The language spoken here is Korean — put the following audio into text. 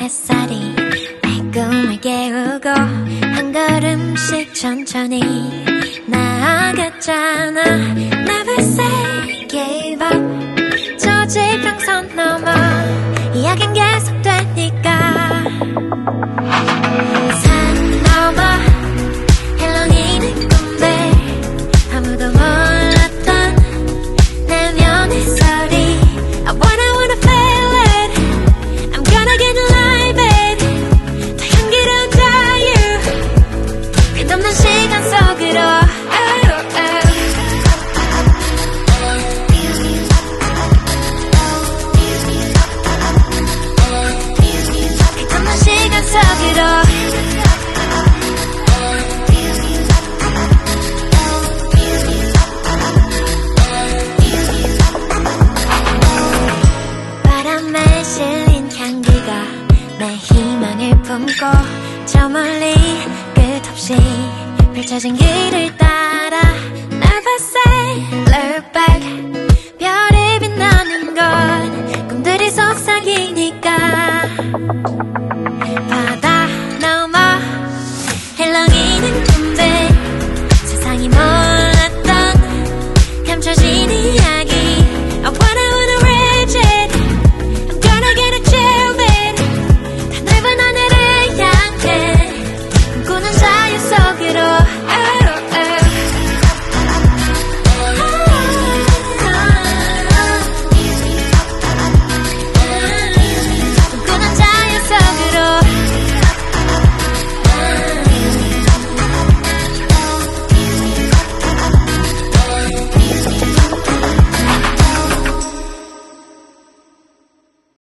햇살이 내 꿈을 깨우고 한 걸음씩 천천히 나아갔잖아. Never say give up 저 지평선 넘어 이야기는 계속 바람에 실린 향기가 내 희망을 품고 저 멀리 끝없이 펼쳐진 길을 따라 Never say look back 별이 빛나는 건 꿈들이 속삭이니까